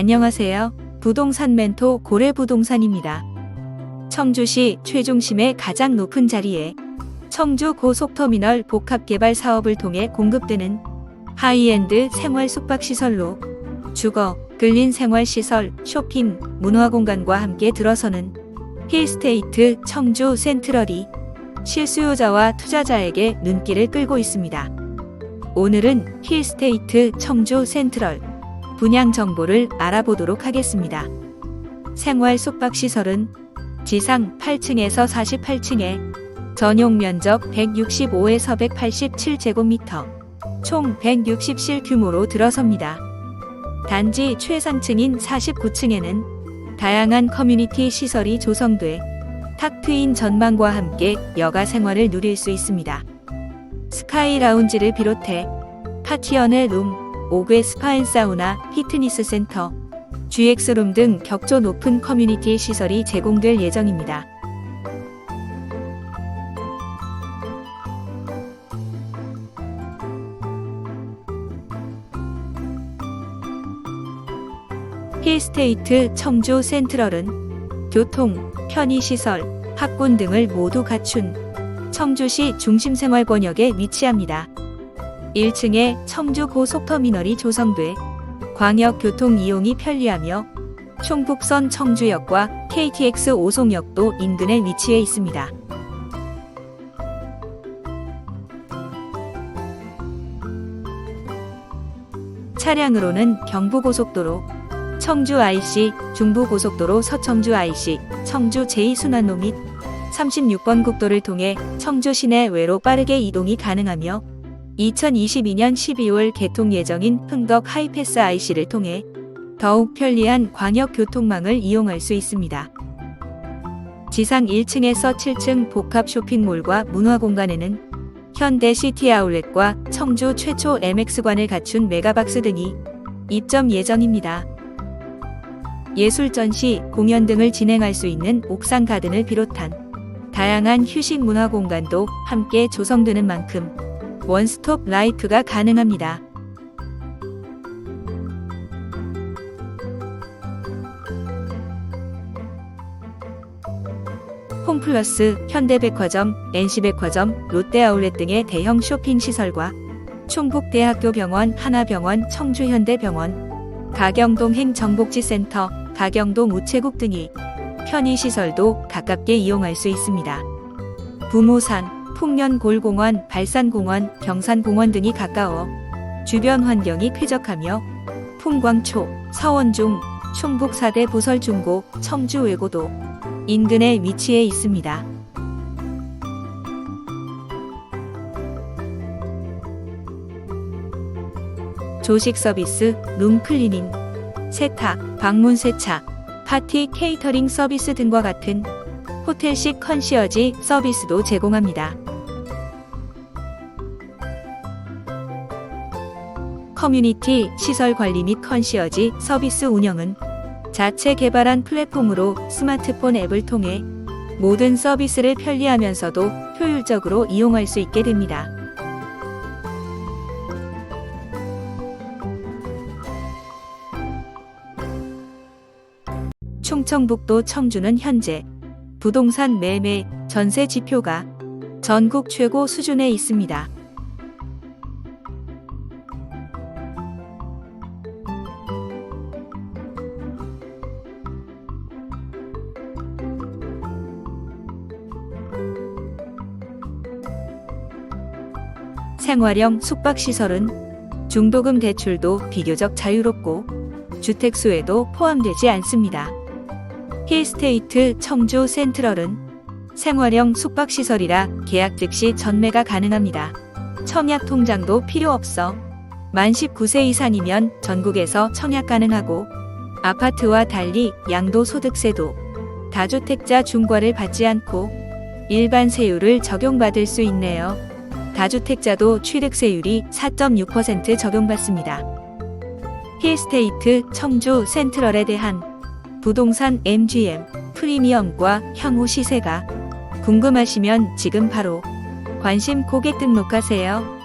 안녕하세요. 부동산 멘토 고래부동산입니다. 청주시 최중심의 가장 높은 자리에 청주 고속터미널 복합개발 사업을 통해 공급되는 하이엔드 생활 숙박시설로 주거, 근린 생활시설, 쇼핑, 문화공간과 함께 들어서는 힐스테이트 청주 센트럴이 실수요자와 투자자에게 눈길을 끌고 있습니다. 오늘은 힐스테이트 청주 센트럴 분양 정보를 알아보도록 하겠습니다. 생활 숙박시설은 지상 8층에서 48층에 전용 면적 165에서 187제곱미터, 총 160실 규모로 들어섭니다. 단지 최상층인 49층에는 다양한 커뮤니티 시설이 조성돼 탁 트인 전망과 함께 여가 생활을 누릴 수 있습니다. 스카이 라운지를 비롯해 파티언의 룸, 5개 스파앤사우나, 피트니스 센터, GX룸 등 격조 높은 커뮤니티 시설이 제공될 예정입니다. 힐스테이트 청주 센트럴은 교통, 편의시설, 학군 등을 모두 갖춘 청주시 중심생활권역에 위치합니다. 1층에 청주 고속터미널이 조성돼 광역교통 이용이 편리하며 충북선 청주역과 KTX 오송역도 인근에 위치해 있습니다. 차량으로는 경부고속도로, 청주 IC, 중부고속도로 서청주 IC, 청주 제2순환로 및 36번 국도를 통해 청주 시내 외로 빠르게 이동이 가능하며 2022년 12월 개통 예정인 흥덕 하이패스 IC를 통해 더욱 편리한 광역 교통망을 이용할 수 있습니다. 지상 1층에서 7층 복합 쇼핑몰과 문화공간에는 현대 시티 아울렛과 청주 최초 MX관을 갖춘 메가박스 등이 입점 예정입니다. 예술 전시, 공연 등을 진행할 수 있는 옥상 가든을 비롯한 다양한 휴식 문화 공간도 함께 조성되는 만큼 원스톱 라이프가 가능합니다. 홈플러스, 현대백화점, NC백화점, 롯데아울렛 등의 대형 쇼핑 시설과 충북대학교 병원, 하나병원, 청주현대병원, 가경동 행정복지센터, 가경동 우체국 등이 편의시설도 가깝게 이용할 수 있습니다. 부모산, 풍년골공원, 발산공원, 경산공원 등이 가까워 주변 환경이 쾌적하며 풍광초, 서원중, 충북 4대 부설중고, 청주 외고도 인근에 위치해 있습니다. 조식 서비스, 룸 클리닝, 세탁, 방문 세차, 파티 케이터링 서비스 등과 같은 호텔식 컨시어지 서비스도 제공합니다. 커뮤니티 시설 관리 및 컨시어지 서비스 운영은 자체 개발한 플랫폼으로 스마트폰 앱을 통해 모든 서비스를 편리하면서도 효율적으로 이용할 수 있게 됩니다. 충청북도 청주는 현재 부동산 매매 전세 지표가 전국 최고 수준에 있습니다. 생활형 숙박시설은 중도금 대출도 비교적 자유롭고 주택수에도 포함되지 않습니다. 힐스테이트 청주 센트럴은 생활형 숙박시설이라 계약 즉시 전매가 가능합니다. 청약 통장도 필요 없어 만 19세 이상이면 전국에서 청약 가능하고 아파트와 달리 양도소득세도 다주택자 중과를 받지 않고 일반 세율을 적용받을 수 있네요. 다주택자도 취득세율이 4.6% 적용받습니다. 힐스테이트 청주 센트럴에 대한 부동산 MGM 프리미엄과 향후 시세가 궁금하시면 지금 바로 관심 고객 등록하세요.